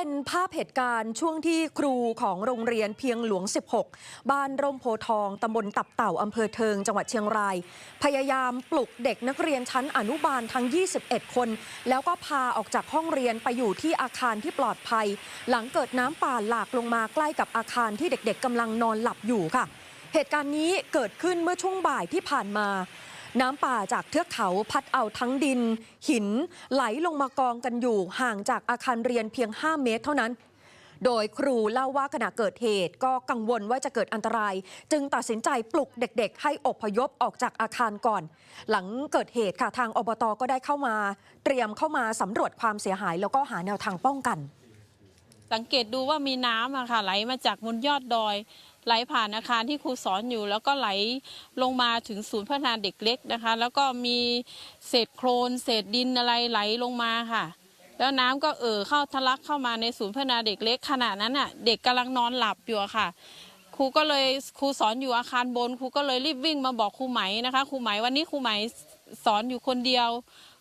็นภาพเหตุการณ์ช่วงที่ครูของโรงเรียนเพียงหลวง 16 บ้านร่มโพทองตำบลตับเต่าอำเภอเทิง จังหวัดเชียงราย พยายามปลุกเด็กนักเรียนชั้นอนุบาลทั้ง 21 คน แล้วก็พาออกจากห้องเรียนไปอยู่ที่อาคารที่ปลอดภัย หลังเกิดน้ำป่าหลากลงมาใกล้กับอาคารที่เด็กๆกำลังนอนหลับอยู่ค่ะ เหตุการณ์นี้เกิดขึ้นเมื่อช่วงบ่ายที่ผ่านมา น้ำป่าจากเทือกเขาพัดเอาทั้งดิน หิน ไหลลงมากองกันอยู่ห่างจากอาคารเรียนเพียง 5 เมตรเท่านั้น โดยครูเล่าว่าขณะเกิดเหตุก็กังวลว่าจะเกิดอันตราย จึงตัดสินใจปลุกเด็ก ๆ ให้อพยพออกจากอาคารก่อน หลังเกิดเหตุค่ะทางอบตก็ได้เข้ามา เตรียมเข้ามาสำรวจความเสียหายแล้วก็หาแนวทางป้องกันสังเกตดูว่ามีน้ำอะค่ะไหลมาจากบนยอดดอย ไหลผ่านอาคารที่ครูสอนอยู่ แล้วก็ไหลลงมาถึงศูนย์พัฒนาเด็กเล็กนะคะ แล้วก็มีเศษโครนเศษดินอะไรไหลลงมาค่ะ แล้วน้ำก็เอ่อเข้าทะลักเข้ามาในศูนย์พัฒนาเด็กเล็กขณะนั้นอะเด็กกำลังนอนหลับอยู่ค่ะครูก็เลยครูสอนอยู่อาคารบนครูก็เลยรีบวิ่งมาบอกครูไหมนะคะครูไหมวันนี้ครูไหมสอนอยู่คนเดียว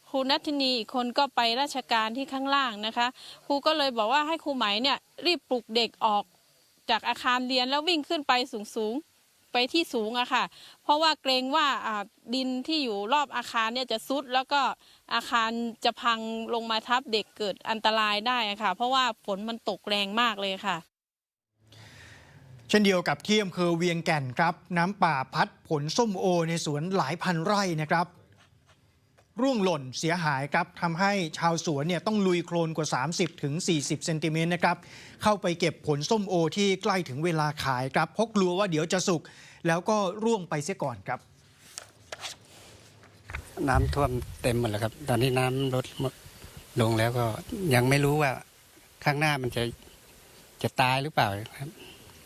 ครูนัทธินีอีกคนก็ไปราชการที่ข้างล่างนะคะ ครูก็เลยบอกว่าให้ครูไหมเนี่ยรีบปลุกเด็กออก จากอาคารเรียนแล้ววิ่งขึ้นไปสูงๆไปที่สูงอะค่ะ เพราะว่าเกรงว่าอ่าดินที่อยู่รอบอาคารเนี่ยจะซุด แล้วก็อาคารจะพังลงมาทับเด็กเกิดอันตรายได้อะค่ะ เพราะว่าฝนมันตกแรงมากเลยค่ะเช่นเดียวกับที่อำเภอเวียงแก่นครับ น้ำป่าพัดผลส้มโอในสวนหลายพันไร่นะครับ ร่วงหล่นเสียหายครับทำให้ชาวสวนเนี่ยต้องลุยโคลนกว่า 30ถึง40เซนติเมตรนะครับเข้าไปเก็บผลส้มโอที่ใกล้ถึงเวลาขายครับเพราะกลัวว่าเดี๋ยวจะสุก แล้วก็ร่วงไปเสียก่อนครับ น้ำท่วมเต็มหมดแล้วครับ ตอนนี้น้ำลดลงแล้วก็ยังไม่รู้ว่าข้างหน้ามันจะจะตายหรือเปล่าครับ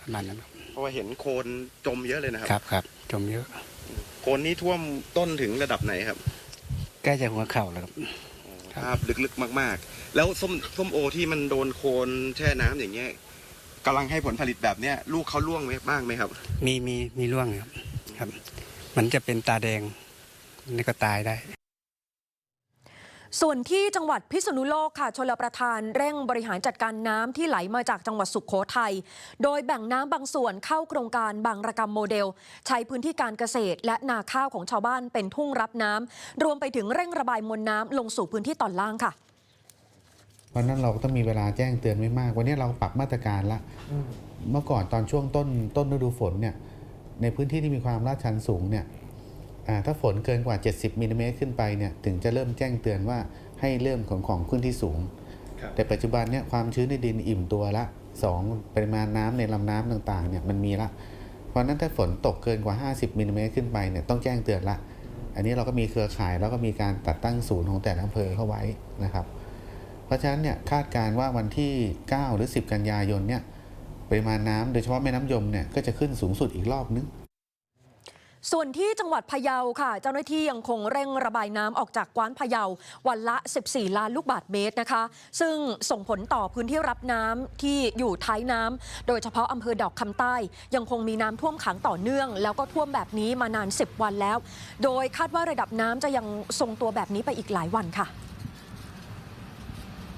ประมาณนั้นครับเพราะว่าเห็นโคลนจมเยอะเลยนะคครับรับครับจมเยอะ โคลนนี้ท่วมต้นถึงระดับไหนครับ ใกล้จะหัวเข่าแล้วครับครับภาพลึกๆมาก ๆ แล้วส้มส้มโอที่มันโดนโคลนแช่น้ำอย่างเงี้ยกำลังให้ผลผลิตแบบเนี้ยลูกเขาร่วงไหมบ้างไหมครับ มีมีมีร่วงครับ ครับ มันจะเป็นตาแดงนี่ก็ตายได้ ส่วนที่จังหวัดพิษณุโลกค่ะชลประทานเร่งบริหารจัดการน้ำที่ไหลมาจากจังหวัดสุขโขทัย โดยแบ่งน้ำบางส่วนเข้าโครงการบางระกรรมโมเดล ใช้พื้นที่การเกษตร และนาข้าวของชาวบ้านเป็นทุ่งรับน้ำรวมไปถึงเร่งระบายมวลน้ำลงสู่พื้นที่ตอนล่างค่ะเพราะฉะนั้นเราก็ต้องมีเวลาแจ้งเตือนไม่มาก วันนี้เราปรับมาตรการละ เมื่อก่อนตอนช่วงต้นต้นฤดูฝนเนี่ยในพื้นที่ที่มีความลาดชันสูงเนี่ยอ่า ถ้าฝนเกินกว่า 70มิลลิเมตรขึ้นไปเนี่ยถึงจะเริ่มแจ้งเตือนว่าให้เริ่มของของขึ้นที่สูงครับแต่ปัจจุบันเนี่ยความชื้นในดินอิ่มตัวละสองปริมาณน้ำในลำน้ำต่างๆเนี่ยมันมีละ เพราะฉะนั้นถ้าฝนตกเกินกว่า 50มิลลิเมตรขึ้นไปเนี่ยต้องแจ้งเตือนละ อันนี้เราก็มีเครือข่ายแล้วก็มีการตัดตั้งศูนย์ของแต่ละอำเภอเข้าไว้นะครับ เพราะฉะนั้นเนี่ยคาดการณ์ว่าวันที่ 9 หรือ 10 กันยายนเนี่ยปริมาณน้ำโดยเฉพาะแม่น้ำยมเนี่ยก็จะขึ้นสูงสุดอีกรอบนึง ส่วนที่จังหวัดพะเยาค่ะ เจ้าหน้าที่ยังคงเร่งระบายน้ำออกจากกว้านพะเยาวันละ 14 ล้านลูกบาศก์เมตรนะคะ ซึ่งส่งผลต่อพื้นที่รับน้ำที่อยู่ท้ายน้ำโดยเฉพาะอำเภอดอกคำใต้ ยังคงมีน้ำท่วมขังต่อเนื่อง แล้วก็ท่วมแบบนี้มานาน 10 วันแล้ว โดยคาดว่าระดับน้ำจะยังทรงตัวแบบนี้ไปอีกหลายวันค่ะ